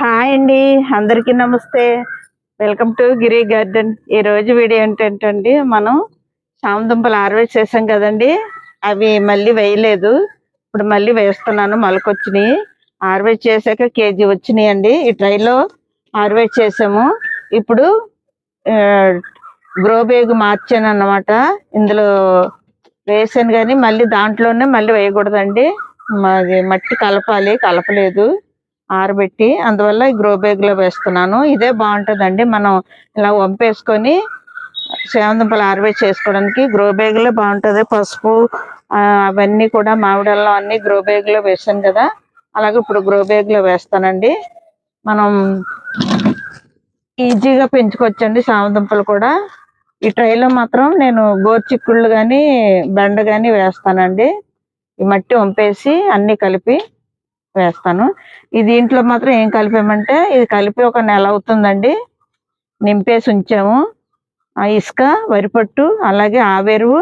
Hi అండి అందరికీ నమస్తే. Welcome to Giri garden. ఈ రోజు వీడియో ఏంటంటే మనం చామదుంపలు హార్వెస్ట్ చేసాం కదండి అవి మళ్ళీ వేయలేదు. ఇప్పుడు మళ్ళీ వేస్తున్నాను మొలకొచ్చినాయి. హార్వెస్ట్ చేశాక కేజీ వచ్చినాయి అండి ఈ ట్రైలో హార్వెస్ట్ చేసాము. ఇప్పుడు గ్రో బేగ్ మార్చాను అన్నమాట ఇందులో వేసాను కానీ మళ్ళీ దాంట్లోనే మళ్ళీ వేయకూడదండి. మాది మట్టి కలపాలి కలపలేదు. ఆరబెట్టి అందువల్ల ఈ గ్రో బ్యాగ్లో వేస్తున్నాను. ఇదే బాగుంటుందండి. మనం ఇలా వంపేసుకొని సేవంతంపలు ఆరబెట్ చేసుకోవడానికి గ్రో బ్యాగ్లో బాగుంటుంది. పసుపు అవన్నీ కూడా మామిడల్లో అన్ని గ్రో బ్యాగ్లో వేసాను కదా. అలాగే ఇప్పుడు గ్రో బ్యాగ్లో వేస్తానండి. మనం ఈజీగా పెంచుకోవచ్చండి సామదుంపలు కూడా. ఈ ట్రైలో మాత్రం నేను గోర్చిక్కుళ్ళు కానీ బెండ కానీ వేస్తానండి. ఈ మట్టి వంపేసి అన్ని కలిపి వేస్తాను. ఇది దీంట్లో మాత్రం ఏం కలిపామంటే ఇది కలిపి ఒక నెల అవుతుందండి. నింపేసి ఉంచాము. ఆ ఇసుక వరిపట్టు అలాగే ఆవేరువు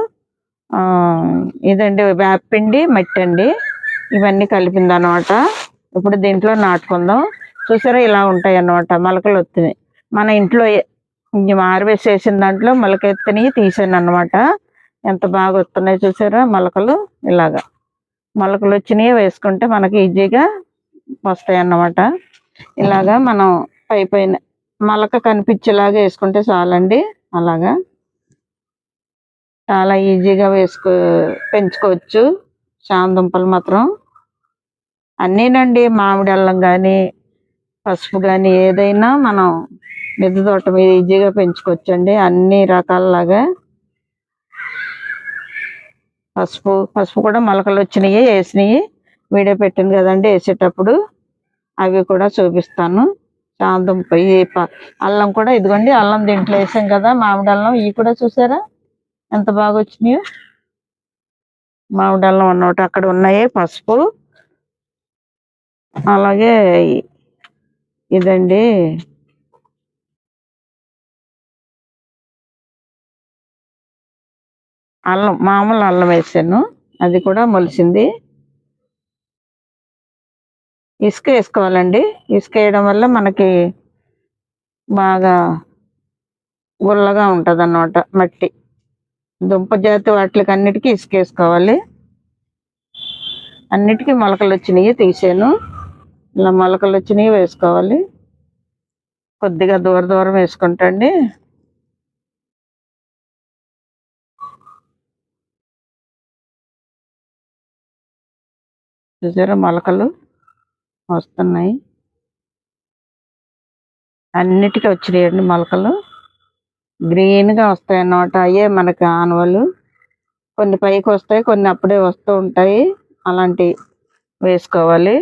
ఇదండి వేపిండి మట్టి అండి. ఇవన్నీ కలిపింది అనమాట ఇప్పుడు దీంట్లో నాటుకుందాం. చూసారా ఇలా ఉంటాయి అన్నమాట మొలకలు వస్తున్నాయి మన ఇంట్లో హార్వెస్ట్ చేసిన దాంట్లో మొలకెత్తినవి తీసాను అన్నమాట ఎంత బాగా వస్తున్నాయి చూసారా మొలకలు ఇలాగా. మొలకలు వచ్చినవి వేసుకుంటే మనకి ఈజీగా వస్తాయి అన్నమాట. ఇలాగా మనం పై పైన మొలక కనిపించేలాగా వేసుకుంటే చాలండి. అలాగా చాలా ఈజీగా వేసుకో పెంచుకోవచ్చు. చామదుంపలు మాత్రం అన్నీనండి మామిడి అల్లం కానీ పసుపు కానీ ఏదైనా మనం మిద్దె తోట మీద ఈజీగా పెంచుకోవచ్చండి. అన్ని రకాలలాగా పసుపు పసుపు కూడా మొలకలు వచ్చినాయి వేసినాయి. వీడియో పెట్టింది కదండి వేసేటప్పుడు. అవి కూడా చూపిస్తాను. చాందం పోయి ప- అల్లం కూడా ఇదిగోండి అల్లం దీంట్లో వేసాం కదా మామిడి అల్లం ఇవి కూడా చూసారా? ఎంత బాగా వచ్చినాయో. మామిడి అల్లం అన్నమాట అక్కడ ఉన్నాయి పసుపు. అలాగే ఇదండి. అల్లం మామూలు అల్లం వేసాను. అది కూడా మొలిసింది ఇసుక వేసుకోవాలండి. ఇసుక వేయడం వల్ల మనకి బాగా గుల్లగా ఉంటుంది అన్నమాట మట్టి. దుంప జాతి వాటికి అన్నిటికీ ఇసుక వేసుకోవాలి. అన్నిటికీ మొలకలు వచ్చినాయి తీసాను. ఇలా మొలకలు వచ్చినాయి వేసుకోవాలి. కొద్దిగా దూర దూరం వేసుకుంటండి. చూసారా మొలకలు వస్తున్నాయి. అన్నిటికీ వచ్చినాయండి మొలకలు. గ్రీన్గా వస్తాయి అన్నమాట. అయ్యే మనకి ఆనవలు కొన్ని పైకి వస్తాయి కొన్ని అప్పుడే వస్తూ ఉంటాయి. అలాంటివి వేసుకోవాలి.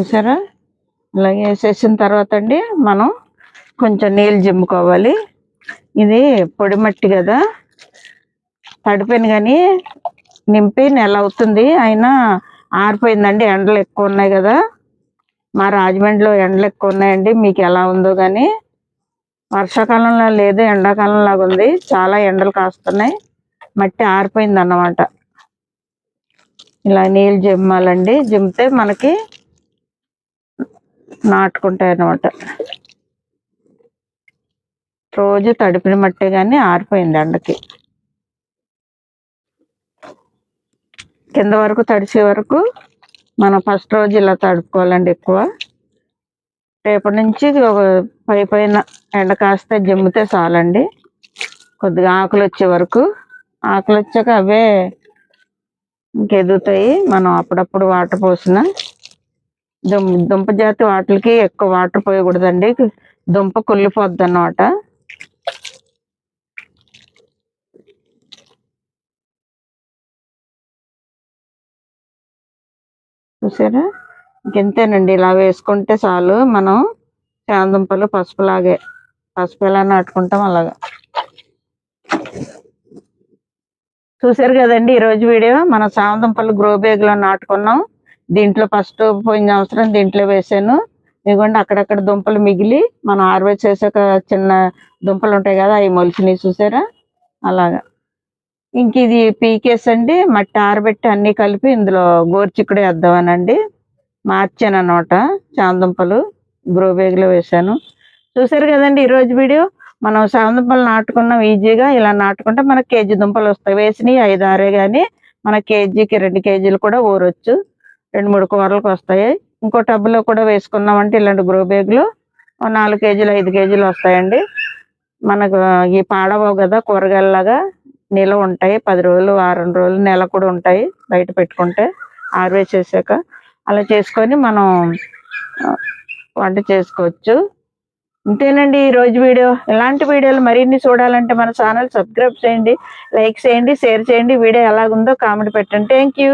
చూసారా? ఇలాగే వేసేసిన తర్వాత అండి మనం కొంచెం నీళ్ళు జిమ్ముకోవాలి. ఇది పొడి మట్టి కదా. తడిపోయింది కానీ నింపి నెల అవుతుంది. అయినా ఆరిపోయిందండి. ఎండలు ఎక్కువ ఉన్నాయి కదా. మా రాజమండ్రిలో ఎండలు ఎక్కువ ఉన్నాయండి. మీకు ఎలా ఉందో కానీ వర్షాకాలంలో లేదు ఎండాకాలం లాగా ఉంది. చాలా ఎండలు కాస్తున్నాయి. మట్టి ఆరిపోయింది అన్నమాట ఇలా నీళ్ళు జిమ్మాలండి. జిమ్మితే మనకి నాటుకుంటాయి అన్నమాట. రోజు తడిపిన మట్టే కానీ ఆరిపోయింది ఎండకి. కింద వరకు తడిసే వరకు మనం ఫస్ట్ రోజు ఇలా తడుపుకోవాలండి ఎక్కువ. రేపటి నుంచి ఒక పై పైన ఎండ కాస్తే జిమ్మితే చాలండి. కొద్దిగా ఆకులు వచ్చే వరకు. ఆకులు వచ్చాక అవే ఇంకెదుగుతాయి. మనం అప్పుడప్పుడు వాటర్ పోసిన దుంప దుంప జాతి వాటికి ఎక్కువ వాటర్ పోయకూడదండి. దుంప కుళ్ళిపోద్ది అన్నమాట చూసారా? ఇంకెంతేనండి ఇలా వేసుకుంటే చాలు మనం చామదుంపలు పసుపులాగే పసుపు ఎలా నాటుకుంటాం అలాగా. చూసారు కదండి ఈ రోజు వీడియో? మన చామదుంపలు గ్రో బ్యాగ్లో నాటుకున్నాం. దీంట్లో ఫస్ట్ పోయిన సంవత్సరం దీంట్లో వేసాను. ఇదిగోండి అక్కడక్కడ దుంపలు మిగిలి మనం హార్వెస్ట్ చేసాక చిన్న దుంపలు ఉంటాయి కదా అవి మొలిచినవి చూసారా? అలాగా. ఇంక ఇది పీకేస్ అండి మట్టి ఆరబెట్టి అన్ని కలిపి ఇందులో గోరుచిక్కుడు వేద్దామనండి. మార్చాను అనమాట చామదుంపలు గ్రో వేశాను. వేసాను చూసారు కదండి ఈరోజు వీడియో? మనం చామదుంపలు నాటుకున్నాం ఈజీగా ఇలా నాటుకుంటే మనకి కేజీ దుంపలు వస్తాయి. వేసినవి ఐదు ఆరే కానీ మన కేజీకి రెండు కేజీలు కూడా ఊరొచ్చు. రెండు మూడు కూరలకు వస్తాయి. ఇంకో టబ్బులో కూడా వేసుకున్నామంటే ఇలాంటి గ్రో బ్యాగ్లు. నాలుగు కేజీలు ఐదు కేజీలు వస్తాయండి. మనకు ఈ పాడవవు కదా కూరగాయలలాగా నిల్వ ఉంటాయి. పది రోజులు వారం రోజులు నెల కూడా ఉంటాయి బయట పెట్టుకుంటే. ఆర్వేస్ చేసాక. అలా చేసుకొని మనం వంట చేసుకోవచ్చు. ఇంతేనండి ఈ రోజు వీడియో. ఇలాంటి వీడియోలు మరిన్ని చూడాలంటే మన ఛానల్ సబ్స్క్రైబ్ చేయండి లైక్ చేయండి షేర్ చేయండి. వీడియో ఎలాగుందో కామెంట్ పెట్టండి. Thank you